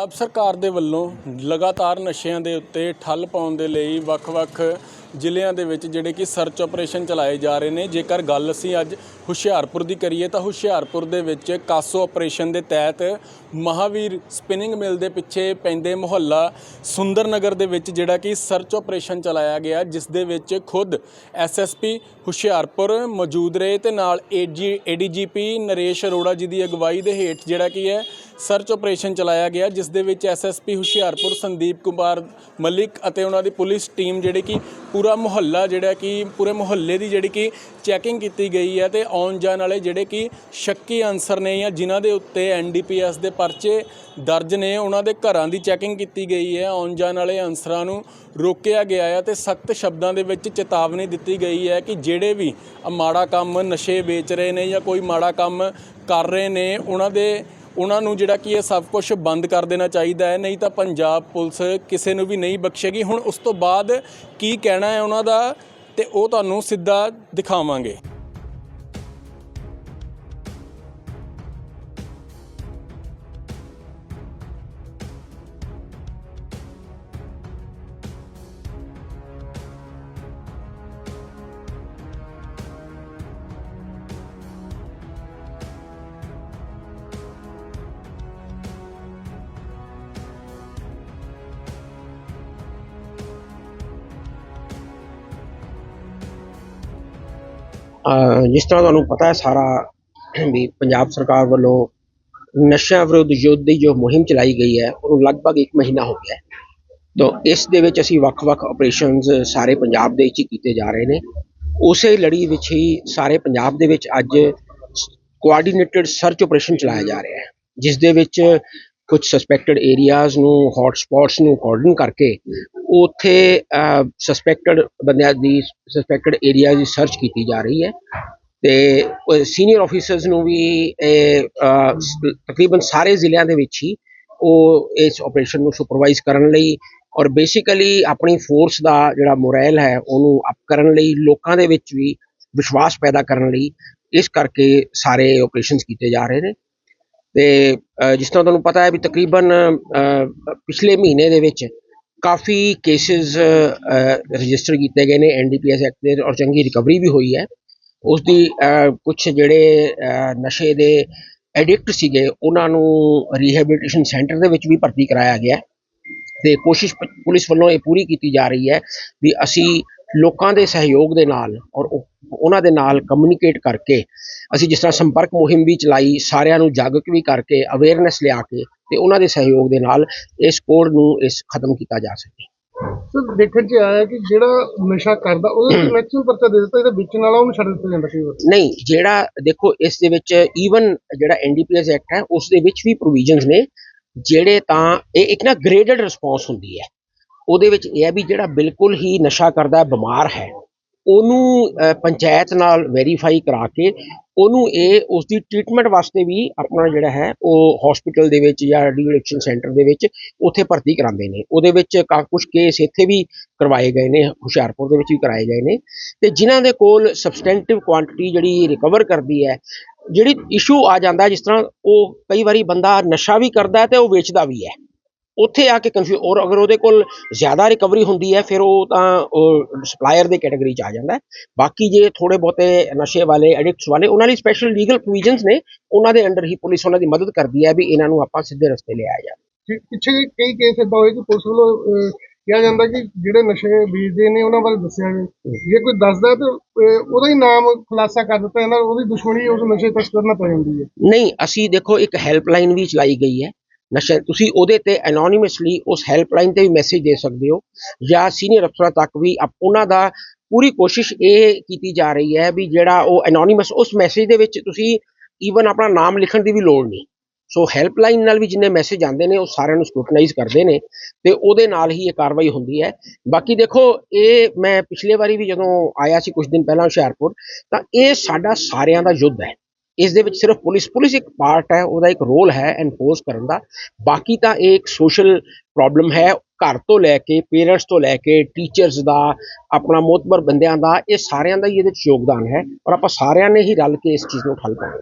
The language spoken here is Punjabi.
ਪੰਜਾਬ ਸਰਕਾਰ ਦੇ ਵੱਲੋਂ ਲਗਾਤਾਰ ਨਸ਼ਿਆਂ ਦੇ ਉੱਤੇ ਠੱਲ ਪਾਉਣ ਦੇ ਲਈ ਵੱਖ-ਵੱਖ ਜ਼ਿਲ੍ਹਿਆਂ ਦੇ ਵਿੱਚ ਜਿਹੜੇ ਕਿ ਸਰਚ ਆਪਰੇਸ਼ਨ ਚਲਾਏ ਜਾ ਰਹੇ ਨੇ। ਜੇਕਰ ਗੱਲ ਅਸੀਂ ਅੱਜ ਹੁਸ਼ਿਆਰਪੁਰ ਦੀ ਕਰੀਏ ਤਾਂ ਹੁਸ਼ਿਆਰਪੁਰ ਦੇ ਵਿੱਚ ਕਾਸੋ ਆਪਰੇਸ਼ਨ ਦੇ ਤਹਿਤ ਮਹਾਵੀਰ ਸਪਿਨਿੰਗ ਮਿਲ ਦੇ ਪਿੱਛੇ ਪੈਂਦੇ ਮੁਹੱਲਾ ਸੁੰਦਰ ਨਗਰ ਦੇ ਵਿੱਚ ਜਿਹੜਾ ਕਿ ਸਰਚ ਆਪਰੇਸ਼ਨ ਚਲਾਇਆ ਗਿਆ, ਜਿਸ ਦੇ ਵਿੱਚ ਖੁਦ ਐਸਐਸਪੀ ਹੁਸ਼ਿਆਰਪੁਰ ਮੌਜੂਦ ਰਹੇ ਤੇ ਨਾਲ ਏਜੀ ਏਡੀਜੀਪੀ ਨਰੇਸ਼ ਅਰੋੜਾ ਜੀ ਦੀ ਅਗਵਾਈ ਦੇ ਹੇਠ ਜਿਹੜਾ ਕਿ ਹੈ ਸਰਚ ਆਪਰੇਸ਼ਨ ਚਲਾਇਆ ਗਿਆ, ਜਿਸ ਦੇ ਵਿੱਚ ਐਸਐਸਪੀ ਹੁਸ਼ਿਆਰਪੁਰ, ਸੰਦੀਪ ਕੁਮਾਰ ਮਲਿਕ ਅਤੇ ਉਹਨਾਂ ਦੀ ਪੁਲਿਸ ਟੀਮ ਜਿਹੜੀ ਕਿ ਪੂਰਾ ਮੁਹੱਲਾ ਜਿਹੜਾ ਕਿ, ਪੂਰੇ ਮੁਹੱਲੇ ਦੀ ਜਿਹੜੀ ਕਿ ਚੈਕਿੰਗ ਕੀਤੀ ਗਈ ਹੈ ਤੇ ਆਉਣ ਜਾਣ ਵਾਲੇ ਜਿਹੜੇ ਕਿ ਸ਼ੱਕੀ ਅਨਸਰ ਨੇ ਜਾਂ ਜਿਨ੍ਹਾਂ ਦੇ ਉੱਤੇ ਐਨਡੀਪੀਐਸ ਦੇ ਪਰਚੇ ਦਰਜ ਨੇ, ਉਹਨਾਂ ਦੇ ਘਰਾਂ ਦੀ ਚੈਕਿੰਗ ਕੀਤੀ ਗਈ ਹੈ। ਆਉਣ ਜਾਣ ਵਾਲੇ ਅਨਸਰਾਂ ਨੂੰ ਰੋਕਿਆ ਗਿਆ ਹੈ ਤੇ ਸਖਤ ਸ਼ਬਦਾਂ ਦੇ ਵਿੱਚ ਚੇਤਾਵਨੀ ਦਿੱਤੀ ਗਈ ਹੈ ਕਿ ਜਿਹੜੇ ਵੀ ਮਾੜਾ ਕੰਮ ਨਸ਼ੇ ਵੇਚ ਰਹੇ ਨੇ ਜਾਂ ਕੋਈ ਮਾੜਾ ਕੰਮ ਕਰ ਰਹੇ ਨੇ, ਉਹਨਾਂ ਦੇ ਉਹਨਾਂ ਨੂੰ ਜਿਹੜਾ ਕਿ ਇਹ ਸਭ ਕੁਝ ਬੰਦ ਕਰ ਦੇਣਾ ਚਾਹੀਦਾ ਹੈ, ਨਹੀਂ ਤਾਂ ਪੰਜਾਬ ਪੁਲਿਸ ਕਿਸੇ ਨੂੰ ਵੀ ਨਹੀਂ ਬਖਸ਼ੇਗੀ। ਹੁਣ ਉਸ ਤੋਂ ਬਾਅਦ ਕੀ ਕਹਿਣਾ ਹੈ ਉਹਨਾਂ ਦਾ, ਤੇ ਉਹ ਤੁਹਾਨੂੰ ਸਿੱਧਾ ਦਿਖਾਵਾਂਗੇ। ਜਿਸ ਤਰ੍ਹਾਂ ਤੁਹਾਨੂੰ ਪਤਾ ਹੈ ਸਾਰਾ ਵੀ ਪੰਜਾਬ ਸਰਕਾਰ ਵੱਲੋਂ ਨਸ਼ਿਆਂ ਵਿਰੁੱਧ ਯੁੱਧ ਦੀ ਜੋ ਮੁਹਿੰਮ ਚਲਾਈ ਗਈ ਹੈ, ਉਹਨੂੰ ਲਗਭਗ 1 ਮਹੀਨਾ ਹੋ ਗਿਆ ਹੈ। ਤਾਂ ਇਸ ਦੇ ਵਿੱਚ ਅਸੀਂ ਵੱਖ-ਵੱਖ ਆਪਰੇਸ਼ਨਸ ਸਾਰੇ ਪੰਜਾਬ ਦੇ ਵਿੱਚ ਹੀ ਕੀਤੇ ਜਾ ਰਹੇ ਨੇ। ਉਸੇ ਲੜੀ ਵਿੱਚ ਹੀ ਸਾਰੇ ਪੰਜਾਬ ਦੇ ਵਿੱਚ ਅੱਜ ਕੋਆਰਡੀਨੇਟਿਡ ਸਰਚ ਆਪਰੇਸ਼ਨ ਚਲਾਇਆ ਜਾ ਰਿਹਾ ਹੈ, ਜਿਸ ਦੇ ਵਿੱਚ ਕੁਝ ਸਸਪੈਕਟਡ ਏਰੀਆਜ਼ ਨੂੰ ਹੌਟ ਸਪੌਟਸ ਨੂੰ ਕੋਆਰਡਨ ਕਰਕੇ ਉੱਥੇ ਸਸਪੈਕਟਡ ਬੰਦਿਆਂ ਦੀ ਸਸਪੈਕਟਡ ਏਰੀਆ ਦੀ ਸਰਚ ਕੀਤੀ ਜਾ ਰਹੀ ਹੈ ਤੇ ਸੀਨੀਅਰ ਆਫੀਸਰਸ ਨੂੰ ਵੀ ਤਕਰੀਬਨ ਸਾਰੇ ਜ਼ਿਲ੍ਹਿਆਂ ਦੇ ਵਿੱਚ ਹੀ ਉਹ ਇਸ ਆਪਰੇਸ਼ਨ ਨੂੰ ਸੁਪਰਵਾਈਜ਼ ਕਰਨ ਲਈ ਔਰ ਬੇਸਿਕਲੀ ਆਪਣੀ ਫੋਰਸ ਦਾ ਜਿਹੜਾ ਮੋਰਲ ਹੈ ਉਹਨੂੰ ਅਪ ਕਰਨ ਲਈ, ਲੋਕਾਂ ਦੇ ਵਿੱਚ ਵੀ ਵਿਸ਼ਵਾਸ ਪੈਦਾ ਕਰਨ ਲਈ ਇਸ ਕਰਕੇ ਸਾਰੇ ਆਪਰੇਸ਼ਨਸ ਕੀਤੇ ਜਾ ਰਹੇ ਨੇ। ਤੇ ਜਿਸ ਤਰ੍ਹਾਂ ਤੁਹਾਨੂੰ ਪਤਾ ਹੈ ਵੀ ਤਕਰੀਬਨ ਪਿਛਲੇ ਮਹੀਨੇ ਦੇ ਵਿੱਚ ਕਾਫੀ ਕੇਸਿਸ ਰਜਿਸਟਰ ਕੀਤੇ ਗਏ ਨੇ ਐਨਡੀਪੀਐਸ ਐਕਟ ਦੇ ਔਰ ਚੰਗੀ ਰਿਕਵਰੀ ਵੀ ਹੋਈ ਹੈ। ਉਸ ਦੀ ਕੁਝ ਜਿਹੜੇ ਨਸ਼ੇ ਦੇ ਐਡਿਕਟ ਸੀਗੇ, ਉਹਨਾਂ ਨੂੰ ਰੀਹੈਬਿਲਿਟੇਸ਼ਨ ਸੈਂਟਰ ਦੇ ਵਿੱਚ ਵੀ ਭਰਤੀ ਕਰਾਇਆ ਗਿਆ ਹੈ। ਤੇ ਕੋਸ਼ਿਸ਼ ਪੁਲਿਸ ਵੱਲੋਂ ਇਹ ਪੂਰੀ ਕੀਤੀ ਜਾ ਰਹੀ ਹੈ ਵੀ ਅਸੀਂ ਲੋਕਾਂ ਦੇ ਸਹਿਯੋਗ ਦੇ ਨਾਲ ਔਰ ਉਹ- ਉਹਨਾਂ ਦੇ ਨਾਲ ਕਮਿਊਨੀਕੇਟ ਕਰਕੇ ਅਸੀਂ ਜਿਸ ਤਰ੍ਹਾਂ ਸੰਪਰਕ ਮੁਹਿੰਮ ਵੀ ਚਲਾਈ ਸਾਰਿਆਂ ਨੂੰ ਜਾਗਰੂਕ ਵੀ ਕਰਕੇ ਅਵੇਅਰਨੈਸ ਲਿਆ ਕੇ ਤੇ ਉਹਨਾਂ ਦੇ ਸਹਿਯੋਗ ਦੇ ਨਾਲ ਇਸ ਕੋਡ ਨੂੰ ਇਸ ਖਤਮ ਕੀਤਾ ਜਾ ਸਕੇ। ਸਰ ਦੇਖਣ ਚ ਆਇਆ ਕਿ ਜਿਹੜਾ ਨਸ਼ਾ ਕਰਦਾ ਉਹਦੇ ਮੈਕਸਿਮਮ ਪਰਚਾ ਦੇ ਦਿੱਤਾ? ਇਹਦੇ ਵੇਚਣ ਵਾਲਾ ਉਹਨੂੰ ਛੱਡ ਦਿੱਤਾ ਜਾਂਦਾ ਵਾਰ ਨਹੀਂ ਜਿਹੜਾ ਦੇਖੋ ਇਸ ਦੇ ਵਿੱਚ ਈਵਨ ਜਿਹੜਾ ਐਨਡੀਪੀਐਸ ਐਕਟ ਹੈ ਉਸ ਦੇ ਵਿੱਚ ਵੀ ਪ੍ਰੋਵੀਜ਼ਨਸ ਨੇ ਜਿਹੜੇ ਤਾਂ ਇਹ ਇੱਕ ਨਾ ਗ੍ਰੇਡਡ ਰਿਸਪੌਂਸ ਹੁੰਦੀ ਹੈ। ਉਹਦੇ ਵਿੱਚ ਇਹ ਹੈ ਵੀ ਜਿਹੜਾ ਬਿਲਕੁਲ ਹੀ ਨਸ਼ਾ ਕਰਦਾ ਬਿਮਾਰ ਹੈ, ਉਹਨੂੰ ਪੰਚਾਇਤ ਨਾਲ ਵੈਰੀਫਾਈ ਕਰਾ ਕੇ ਉਹਨੂੰ ਇਹ ਉਸ ਦੀ ਟ੍ਰੀਟਮੈਂਟ ਵਾਸਤੇ ਵੀ ਆਪਣਾ ਜਿਹੜਾ ਹੈ, ਉਹ ਹਸਪੀਟਲ ਦੇ ਵਿੱਚ ਜਾਂ ਰੀਐਡਿਕਸ਼ਨ ਸੈਂਟਰ ਦੇ ਵਿੱਚ ਉੱਥੇ ਭਰਤੀ ਕਰਾਉਂਦੇ ਨੇ। ਉਹਦੇ ਵਿੱਚ ਕੁਝ ਕੇਸ ਇੱਥੇ ਵੀ ਕਰਵਾਏ ਗਏ ਨੇ, ਹੁਸ਼ਿਆਰਪੁਰ ਦੇ ਵਿੱਚ ਵੀ ਕਰਾਏ ਗਏ ਨੇ। ਤੇ ਜਿਨ੍ਹਾਂ ਦੇ ਕੋਲ ਸਬਸਟੈਂਟਿਵ ਕੁਆਂਟੀਟੀ ਜਿਹੜੀ ਰਿਕਵਰ ਕਰਦੀ ਹੈ, ਜਿਹੜੀ ਇਸ਼ੂ ਆ ਜਾਂਦਾ ਜਿਸ ਤਰ੍ਹਾਂ ਉਹ ਕਈ ਵਾਰੀ ਬੰਦਾ ਨਸ਼ਾ ਵੀ ਕਰਦਾ ਹੈ ਤੇ ਉਹ ਵੇਚਦਾ ਵੀ ਹੈ। ਉੱਥੇ ਆ ਕੇ ਕਨਫਿਊ ਔਰ ਅਗਰ ਉਹਦੇ ਕੋਲ ਜ਼ਿਆਦਾ ਰਿਕਵਰੀ ਹੁੰਦੀ ਹੈ ਫਿਰ ਉਹ ਤਾਂ ਸਪਲਾਇਰ ਦੇ ਕੈਟਾਗਰੀ ਚ ਆ ਜਾਂਦਾ ਹੈ। ਬਾਕੀ ਜੇ ਥੋੜੇ ਬਹੁਤੇ ਨਸ਼ੇ ਵਾਲੇ ਐਡਿਕਟਸ ਵਾਲੇ ਉਹਨਾਂ ਲਈ ਸਪੈਸ਼ਲ ਲੀਗਲ ਪ੍ਰੋਵੀਜ਼ਨਸ ਨੇ ਉਹਨਾਂ ਦੇ ਅੰਡਰ ਹੀ ਪੁਲਿਸ ਉਹਨਾਂ ਦੀ ਮਦਦ ਕਰਦੀ ਹੈ ਵੀ ਇਹਨਾਂ ਨੂੰ ਆਪਾਂ ਸਿੱਧੇ ਰਸਤੇ ਲਿਆਇਆ ਜਾਵੇ। ਕਿ- ਪਿੱਛੇ ਕਈ ਕੇਸ ਏਦਾਂ ਹੋਏ ਕਿ ਪੁਲਿਸ ਵੱਲੋਂ ਕਿਹਾ ਜਾਂਦਾ ਕਿ ਜਿਹੜੇ ਨਸ਼ੇ ਵੇਚਦੇ ਨੇ ਉਹਨਾਂ ਬਾਰੇ ਦੱਸਿਆ ਜਾਵੇ। ਜੇ ਕੋਈ ਦੱਸਦਾ ਤਾਂ ਉਹਦਾ ਹੀ ਨਾਮ ਖੁਲਾਸਾ ਕਰ ਦਿੱਤਾ ਜਾਂਦਾ ਉਹਦੀ ਦੁਸ਼ਮਣੀ ਉਸ ਨਸ਼ੇ ਤਸਕਰ ਨਾਲ ਪੈ ਜਾਂਦੀ ਹੈ। ਨਹੀਂ ਅਸੀਂ ਦੇਖੋ ਇੱਕ ਹੈਲਪਲਾਈਨ ਵੀ ਚਲਾਈ ਗਈ ਹੈ। ਨਸ਼ਾ, ਤੁਸੀਂ ਉਹਦੇ ਤੇ ਐਨੋਨਿਮਸਲੀ ਉਸ ਹੈਲਪਲਾਈਨ ਤੇ ਵੀ ਮੈਸੇਜ ਦੇ ਸਕਦੇ ਹੋ ਜਾਂ ਸੀਨੀਅਰ ਅਫਸਰਾਂ ਤੱਕ ਵੀ ਆਪ- ਉਹਨਾਂ ਦਾ ਪੂਰੀ ਕੋਸ਼ਿਸ਼ ਇਹ ਕੀਤੀ ਜਾ ਰਹੀ ਹੈ ਵੀ ਜਿਹੜਾ ਉਹ ਐਨੋਨਿਮਸ ਉਸ ਮੈਸੇਜ ਦੇ ਵਿੱਚ ਤੁਸੀਂ ਈਵਨ ਆਪਣਾ ਨਾਮ ਲਿਖਣ ਦੀ ਵੀ ਲੋੜ ਨਹੀਂ। ਸੋ ਹੈਲਪਲਾਈਨ ਨਾਲ ਵੀ ਜਿੰਨੇ ਮੈਸੇਜ ਆਉਂਦੇ ਨੇ, ਉਹ ਸਾਰਿਆਂ ਨੂੰ ਸਕਰੂਟਨਾਈਜ਼ ਕਰਦੇ ਨੇ ਤੇ ਉਹਦੇ ਨਾਲ ਹੀ ਇਹ ਕਾਰਵਾਈ ਹੁੰਦੀ ਹੈ। ਬਾਕੀ ਦੇਖੋ, ਇਹ ਮੈਂ ਪਿਛਲੇ ਵਾਰੀ ਵੀ ਜਦੋਂ ਆਇਆ ਸੀ ਕੁਝ ਦਿਨ ਪਹਿਲਾਂ ਹੁਸ਼ਿਆਰਪੁਰ, ਤਾਂ ਇਹ ਸਾਡਾ ਸਾਰਿਆਂ ਦਾ ਯੁੱਧ ਹੈ। ਇਸ ਦੇ ਵਿੱਚ ਸਿਰਫ ਪੁਲਿਸ ਪੁਲਿਸ ਇੱਕ ਪਾਰਟ ਹੈ, ਉਹਦਾ ਇੱਕ ਰੋਲ ਹੈ ਐਨਫੋਰਸ ਕਰਨ ਦਾ। ਬਾਕੀ ਤਾਂ ਇਹ ਇੱਕ ਸੋਸ਼ਲ ਪ੍ਰੋਬਲਮ ਹੈ, ਘਰ ਤੋਂ ਲੈ ਕੇ ਪੇਰੈਂਟਸ ਤੋਂ ਲੈ ਕੇ ਟੀਚਰਸ ਦਾ, ਆਪਣਾ ਮੋਤਬਰ ਬੰਦਿਆਂ ਦਾ, ਇਹ ਸਾਰਿਆਂ ਦਾ ਹੀ ਇਹਦੇ ਵਿੱਚ ਯੋਗਦਾਨ ਹੈ। ਔਰ ਆਪਾਂ ਸਾਰਿਆਂ ਨੇ ਹੀ ਰਲ ਕੇ ਇਸ ਚੀਜ਼ ਨੂੰ ਹੱਲ ਕਰਨਾ ਹੈ।